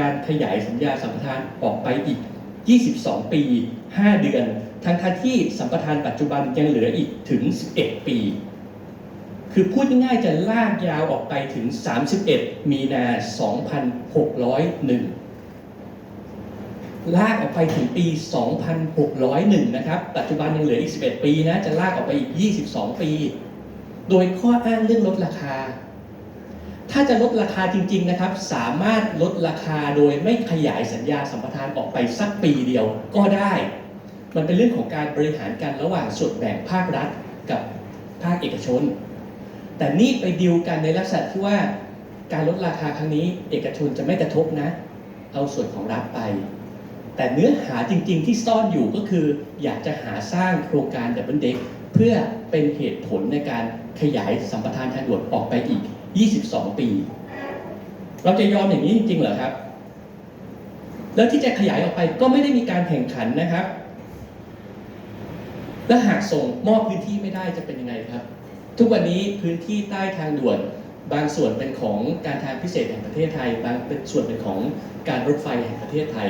การขยายสัญญาสัมปทานออกไปอีก 22 ปี 5 เดือน ทั้งทที่สัมปทานปัจจุบันยังเหลืออีกถึง 11 ปี คือพูดง่ายๆจะลากยาวออกไปถึง 31 มีนา 2601 ลากออกไปถึงปี 2601 นะครับ ปัจจุบันยังเหลืออีก 11 ปีนะ จะลากออกไปอีก 22 ปี โดยข้ออ้างเรื่องลดราคา ถ้าจะลดราคาจริง ๆนะครับ สามารถลดราคาโดยไม่ขยายสัญญาสัมปทานออกไปสักปีเดียวก็ได้ มันเป็นเรื่องของการบริหารกันระหว่างส่วนแบ่งภาครัฐกับภาคเอกชน แต่นี่ไปดิวกันในลักษณะที่ว่าการลดราคาครั้งนี้ เอกชนจะไม่กระทบนะ เอาส่วนของรัฐไป แต่เนื้อหาจริง ๆ ที่ซ่อนอยู่ก็คือ อยากจะหาสร้างโครงการดับเบิลเด็กเพื่อเป็นเหตุผลในการขยายสัมปทานทางด่วนออกไปอีก 22 ปี เราจะยอมอย่างนี้จริงๆเหรอครับ แล้วที่จะขยายออกไปก็ไม่ได้มีการแข่งขันนะครับ และหากส่งมอบพื้นที่ไม่ได้จะเป็นยังไงครับ ทุกวันนี้พื้นที่ใต้ทางด่วน บางส่วนเป็นของการทางพิเศษแห่งประเทศไทย บางเป็นส่วนเป็นของการรถไฟแห่งประเทศไทย